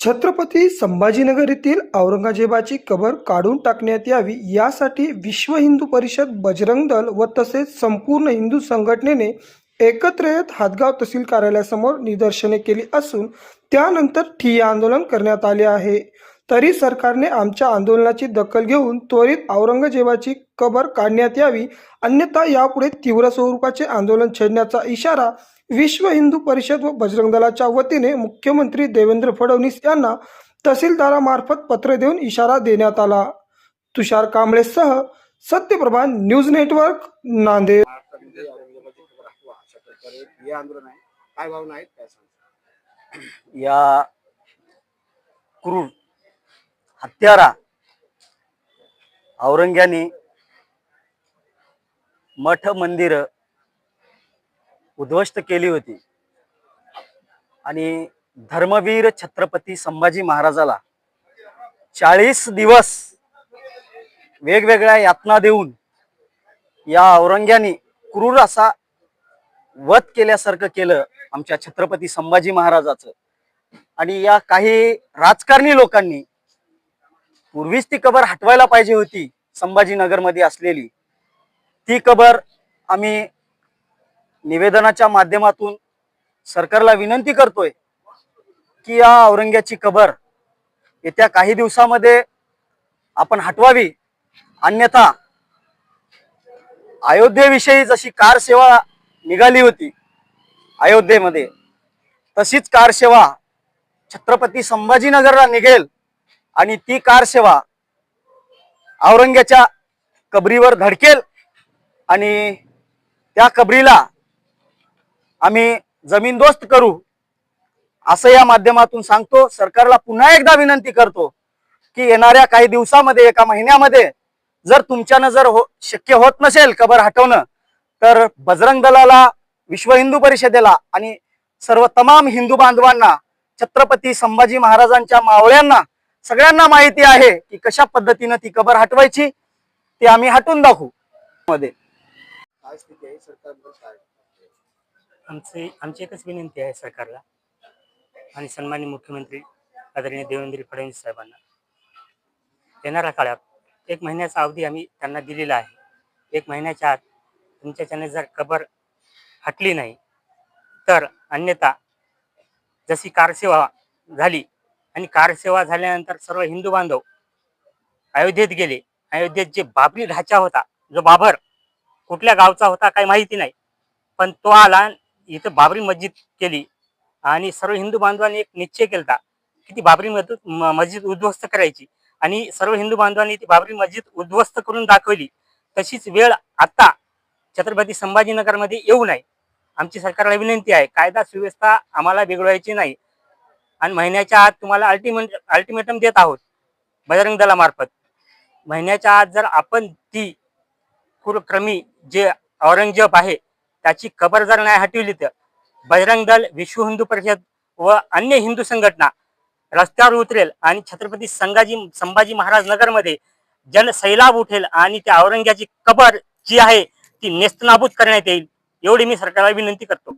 छत्रपती संभाजीनगर येथील औरंगजेबाची कबर काढून टाकण्यात यावी यासाठी विश्व हिंदू परिषद बजरंग दल व तसेच संपूर्ण हिंदू संघटनेने एकत्र येत हातगाव तहसील कार्यालयासमोर निदर्शने केली असून त्यानंतर ठिय्या आंदोलन करण्यात आले आहे. तरी सरकारने आमच्या आंदोलनाची दखल घेऊन त्वरित औरंगजेबाची कबर काढण्यात यावी अन्यथा यापुढे तीव्र स्वरूपाचे आंदोलन छेडण्याचा इशारा विश्व हिंदू परिषद व बजरंग दलाच्या वतीने मुख्यमंत्री देवेंद्र फडणवीस यांना तहसीलदारामार्फत पत्र देऊन इशारा देण्यात आला. तुषार कांबळेसह सत्यप्रभा न्यूज नेटवर्क नांदेड. या क्रूर हत्यारा. औरंग्याने मठ मंदिर उद्ध्वस्त केली होती. आणि धर्मवीर छत्रपती संभाजी महाराजाला चाळीस दिवस वेगवेगळ्या यातना देऊन या औरंग्याने क्रूर असा वध केल्यासारखं केलं आमच्या छत्रपती संभाजी महाराजाचं. आणि या काही राजकारणी लोकांनी पूर्वीच ती कबर हटवायला पाहिजे होती संभाजीनगरमध्ये असलेली. ती कबर आम्ही निवेदनाच्या माध्यमातून सरकारला विनंती करतोय की या औरंग्याची कबर येत्या काही दिवसामध्ये आपण हटवावी. अन्यथा अयोध्येविषयी जशी कार सेवा निघाली होती अयोध्येमध्ये तशीच कार सेवा छत्रपती संभाजीनगरला निघेल. आणि ती कार सेवा औरंग्याच्या कबरीवर धडकेल आणि त्या कबरीला आम्ही जमीनदोस्त करू असं या माध्यमातून सांगतो. सरकारला पुन्हा एकदा विनंती करतो की येणाऱ्या काही दिवसामध्ये एका महिन्यामध्ये जर तुमच्यानं जर हो शक्य होत नसेल कबर हटवणं तर बजरंग दलाला विश्व हिंदू परिषदेला आणि सर्व तमाम हिंदू बांधवांना छत्रपती संभाजी महाराजांच्या मावळ्यांना सगळ्यांना माहिती आहे की कशा पद्धतीनं ती कबर हटवायची ती आम्ही हटवून दाखवू. मध्ये. काय स्थिती आहे? सरकारबद्दल काय आमची आमची एकच विनंती आहे सरकारला आणि सन्मान्य मुख्यमंत्री आदरणीय देवेंद्र फडणवीस साहेबांना. येणाऱ्या काळात एक महिन्याचा अवधी आम्ही त्यांना दिलेला आहे. एक महिन्याच्या आत तुमच्याच्याने जर कबर हटली नाही तर अन्यथा जशी कारसेवा झाली आणि कारसेवा झाल्यानंतर सर्व हिंदू बांधव अयोध्येत गेले. अयोध्येत जे बाबरी ढाचा होता जो बाबर कुठल्या गावचा होता काही माहिती नाही. पण तो आला इथं बाबरी मस्जिद केली आणि सर्व हिंदू बांधवांनी एक निश्चय केला की ती बाबरी मस्जिद मस्जिद उद्ध्वस्त करायची. आणि सर्व हिंदू बांधवांनी ती बाबरी मस्जिद उद्ध्वस्त करून दाखवली. तशीच वेळ आता छत्रपती संभाजीनगरमध्ये येऊ नये. आमची सरकारला विनंती आहे कायदा सुव्यवस्था आम्हाला बिघडवायची नाही. आणि महिन्याच्या आत तुम्हाला अल्टिमेट अल्टिमेटम देत आहोत बजरंग दलामार्फत महिन्याच्या आत जर आपण ती कुरक्रमी जे औरंगजेब आहे त्याची कबर जर नाही हटवली तर बजरंग दल विश्व हिंदू परिषद व अन्य हिंदू संघटना रस्त्यावर उतरेल आणि छत्रपती संभाजी संभाजी महाराज नगरमध्ये जनसैलाब उठेल आणि त्या औरंग्याची कबर जी आहे ती नेस्तनाबूत करण्यात येईल एवढी मी सरकारला विनंती करतो.